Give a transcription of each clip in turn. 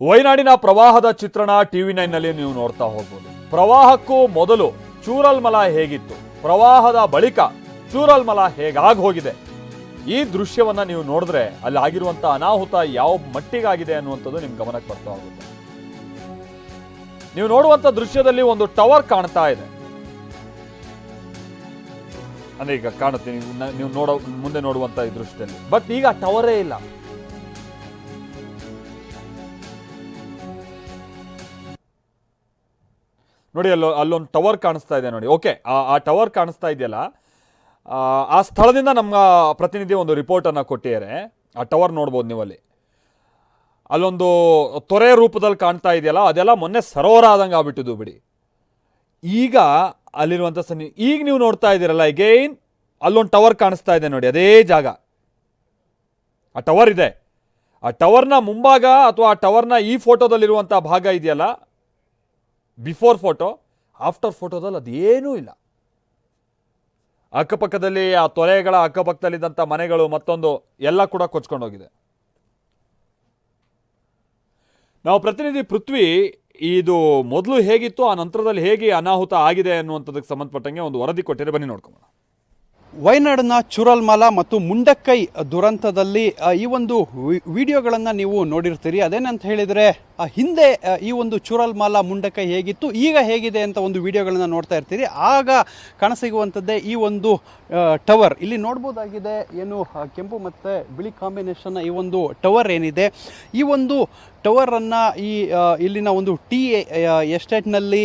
ವಯನಾಡಿನ ಪ್ರವಾಹದ ಚಿತ್ರಣ ಟಿವಿ ನೈನ್ನಲ್ಲಿ ನೀವು ನೋಡ್ತಾ ಹೋಗ್ಬೋದು. ಪ್ರವಾಹಕ್ಕೂ ಮೊದಲು ಚೂರಲ್ಮಲ ಹೇಗಿತ್ತು? ಪ್ರವಾಹದ ಬಳಿಕ ಚೂರಲ್ಮಲ ಹೇಗಾಗಿ ಹೋಗಿದೆ? ಈ ದೃಶ್ಯವನ್ನ ನೀವು ನೋಡಿದ್ರೆ ಅಲ್ಲಿ ಆಗಿರುವಂತ ಅನಾಹುತ ಯಾವ ಮಟ್ಟಿಗಾಗಿದೆ ಅನ್ನುವಂಥದ್ದು ನಿಮ್ ಗಮನಕ್ಕೆ ಬರ್ತಾ ಹೋಗುತ್ತೆ. ನೀವು ನೋಡುವಂಥ ದೃಶ್ಯದಲ್ಲಿ ಒಂದು ಟವರ್ ಕಾಣ್ತಾ ಇದೆ. ಅಂದ್ರೆ ಈಗ ಕಾಣುತ್ತೆ ನೀವು ನೋಡೋ, ಮುಂದೆ ನೋಡುವಂತ ಈ ದೃಶ್ಯದಲ್ಲಿ. ಬಟ್ ಈಗ ಟವರೇ ಇಲ್ಲ. ನೋಡಿ ಅಲ್ಲೋ ಅಲ್ಲೊಂದು ಟವರ್ ಕಾಣಿಸ್ತಾ ಇದೆ ನೋಡಿ. ಓಕೆ ಆ ಟವರ್ ಕಾಣಿಸ್ತಾ ಇದೆಯಲ್ಲ ಆ, ಆ ಸ್ಥಳದಿಂದ ನಮ್ಮ ಪ್ರತಿನಿಧಿ ಒಂದು ರಿಪೋರ್ಟನ್ನು ಕೊಟ್ಟಿದ್ದಾರೆ. ಆ ಟವರ್ ನೋಡ್ಬೋದು ನೀವು ಅಲ್ಲಿ ಅಲ್ಲೊಂದು ತೊರೆ ರೂಪದಲ್ಲಿ ಕಾಣ್ತಾ ಇದೆಯಲ್ಲ ಅದೆಲ್ಲ ಮೊನ್ನೆ ಸರೋವರ ಆದಂಗೆ ಆಗ್ಬಿಟ್ಟಿದ್ದು ಬಿಡಿ. ಈಗ ಅಲ್ಲಿರುವಂಥ ಸನ್ನಿ ಈಗ ನೀವು ನೋಡ್ತಾ ಇದ್ದೀರಲ್ಲ ಎಗೈನ್ ಅಲ್ಲೊಂದು ಟವರ್ ಕಾಣಿಸ್ತಾ ಇದೆ ನೋಡಿ ಅದೇ ಜಾಗ. ಆ ಟವರ್ ಇದೆ. ಆ ಟವರ್ನ ಮುಂಭಾಗ ಅಥವಾ ಆ ಟವರ್ನ ಈ ಫೋಟೋದಲ್ಲಿರುವಂಥ ಭಾಗ ಇದೆಯಲ್ಲ ಬಿಫೋರ್ ಫೋಟೋ ಆಫ್ಟರ್ ಫೋಟೋದಲ್ಲಿ ಅದೇನೂ ಇಲ್ಲ. ಅಕ್ಕಪಕ್ಕದಲ್ಲಿ ಆ ತೊಲೆಗಳ ಅಕ್ಕಪಕ್ಕದಲ್ಲಿದ್ದಂಥ ಮನೆಗಳು ಮತ್ತೊಂದು ಎಲ್ಲ ಕೂಡ ಕೊಚ್ಕೊಂಡೋಗಿದೆ ನಾವು ಪ್ರತಿನಿಧಿ ಪೃಥ್ವಿ, ಇದು ಮೊದಲು ಹೇಗಿತ್ತು, ಆ ನಂತರದಲ್ಲಿ ಹೇಗೆ ಅನಾಹುತ ಆಗಿದೆ ಅನ್ನುವಂಥದ್ದಕ್ಕೆ ಸಂಬಂಧಪಟ್ಟಂಗೆ ಒಂದು ವರದಿ ಕೊಟ್ಟಿದ್ರೆ ಬನ್ನಿ ನೋಡ್ಕೊಂಬೋಣ ವಯನಾಡಿನ ಚುರಲ್ಮಲ ಮತ್ತು ಮುಂಡಕ್ಕೈ ದುರಂತದಲ್ಲಿ ಈ ಒಂದು ವಿಡಿಯೋಗಳನ್ನು ನೀವು ನೋಡಿರ್ತೀರಿ. ಅದೇನಂತ ಹೇಳಿದರೆ ಹಿಂದೆ ಈ ಒಂದು ಚುರಲ್ಮಾಲ, ಮುಂಡಕ್ಕೈ ಹೇಗಿತ್ತು, ಈಗ ಹೇಗಿದೆ ಅಂತ ಒಂದು ವಿಡಿಯೋಗಳನ್ನು ನೋಡ್ತಾ ಇರ್ತೀರಿ. ಆಗ ಕಾಣಸಿಗುವಂಥದ್ದೇ ಈ ಒಂದು ಟವರ್. ಇಲ್ಲಿ ನೋಡ್ಬೋದಾಗಿದೆ ಏನು ಕೆಂಪು ಮತ್ತು ಬಿಳಿ ಕಾಂಬಿನೇಷನ್ನ ಈ ಒಂದು ಟವರ್ ಏನಿದೆ. ಈ ಒಂದು ಟವರನ್ನು ಈ ಇಲ್ಲಿನ ಒಂದು ಟಿ ಎಸ್ಟೇಟ್ನಲ್ಲಿ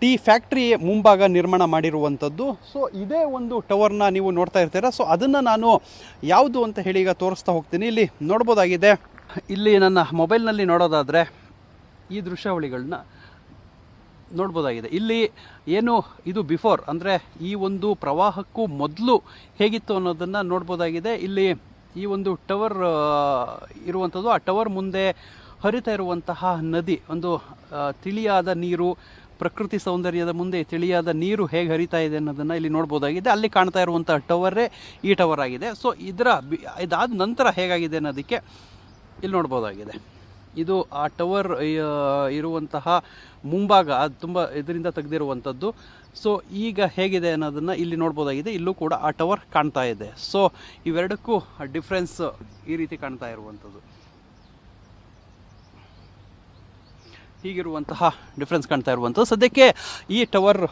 ಟೀ ಫ್ಯಾಕ್ಟ್ರಿ ಮುಂಭಾಗ ನಿರ್ಮಾಣ ಮಾಡಿರುವಂಥದ್ದು. ಸೊ ಇದೇ ಒಂದು ಟವರ್ನ ನೀವು ನೋಡ್ತಾ ಇರ್ತೀರ. ಸೊ ಅದನ್ನು ನಾನು ಯಾವುದು ಅಂತ ಹೇಳಿ ಈಗ ತೋರಿಸ್ತಾ ಹೋಗ್ತೀನಿ. ಇಲ್ಲಿ ನೋಡ್ಬೋದಾಗಿದೆ. ಇಲ್ಲಿ ನನ್ನ ಮೊಬೈಲ್ನಲ್ಲಿ ನೋಡೋದಾದರೆ ಈ ದೃಶ್ಯಾವಳಿಗಳನ್ನ ನೋಡ್ಬೋದಾಗಿದೆ. ಇಲ್ಲಿ ಏನು ಇದು ಬಿಫೋರ್ ಅಂದರೆ ಈ ಒಂದು ಪ್ರವಾಹಕ್ಕೂ ಮೊದಲು ಹೇಗಿತ್ತು ಅನ್ನೋದನ್ನು ನೋಡ್ಬೋದಾಗಿದೆ. ಇಲ್ಲಿ ಈ ಒಂದು ಟವರ್ ಇರುವಂಥದ್ದು, ಆ ಟವರ್ ಮುಂದೆ ಹರಿತಾ ಇರುವಂತಹ ನದಿ, ಒಂದು ತಿಳಿಯಾದ ನೀರು ಪ್ರಕೃತಿ ಸೌಂದರ್ಯದ ಮುಂದೆ ತಿಳಿಯಾದ ನೀರು ಹೇಗೆ ಹರಿತಾ ಇದೆ ಅನ್ನೋದನ್ನು ಇಲ್ಲಿ ನೋಡ್ಬೋದಾಗಿದೆ. ಅಲ್ಲಿ ಕಾಣ್ತಾ ಇರುವಂಥ ಟವರೇ ಈ ಟವರ್ ಆಗಿದೆ. ಸೊ ಇದರ ಇದಾದ ನಂತರ ಹೇಗಾಗಿದೆ ಅನ್ನೋದಕ್ಕೆ ಇಲ್ಲಿ ನೋಡ್ಬೋದಾಗಿದೆ. ಇದು ಆ ಟವರ್ ಇರುವಂತಹ ಮುಂಭಾಗ, ಅದು ತುಂಬ ಇದರಿಂದ ತೆಗೆದಿರುವಂಥದ್ದು ಸೊ ಈಗ ಹೇಗಿದೆ ಅನ್ನೋದನ್ನು ಇಲ್ಲಿ ನೋಡ್ಬೋದಾಗಿದೆ. ಇಲ್ಲೂ ಕೂಡ ಆ ಟವರ್ ಕಾಣ್ತಾ ಇದೆ. ಸೊ ಇವೆರಡಕ್ಕೂ ಡಿಫ್ರೆನ್ಸ್ ಈ ರೀತಿ ಕಾಣ್ತಾ ಇರುವಂಥದ್ದು ಹೀಗಿರುವಂತಹ ಡಿಫ್ರೆನ್ಸ್ ಕಾಣ್ತಾ ಇರುವಂಥದ್ದು. ಸದ್ಯಕ್ಕೆ ಈ ಟವರ್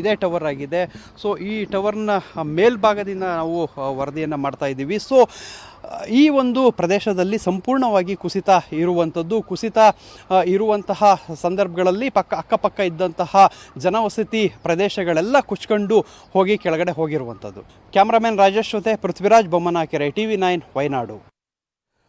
ಇದೇ ಟವರ್ ಆಗಿದೆ. ಸೊ ಈ ಟವರ್ನ ಮೇಲ್ಭಾಗದಿಂದ ನಾವು ವರದಿಯನ್ನು ಮಾಡ್ತಾ ಇದ್ದೀವಿ. ಸೊ ಈ ಒಂದು ಪ್ರದೇಶದಲ್ಲಿ ಸಂಪೂರ್ಣವಾಗಿ ಕುಸಿತ ಇರುವಂಥದ್ದು. ಕುಸಿತ ಇರುವಂತಹ ಸಂದರ್ಭಗಳಲ್ಲಿ ಪಕ್ಕ, ಅಕ್ಕಪಕ್ಕ ಇದ್ದಂತಹ ಜನವಸತಿ ಪ್ರದೇಶಗಳೆಲ್ಲ ಕುಚ್ಕೊಂಡು ಹೋಗಿ ಕೆಳಗಡೆ ಹೋಗಿರುವಂಥದ್ದು. ಕ್ಯಾಮ್ರಾಮನ್ ರಾಜೇಶ್ ಜೊತೆ Prithviraj Bommanakere T V nine Wayanad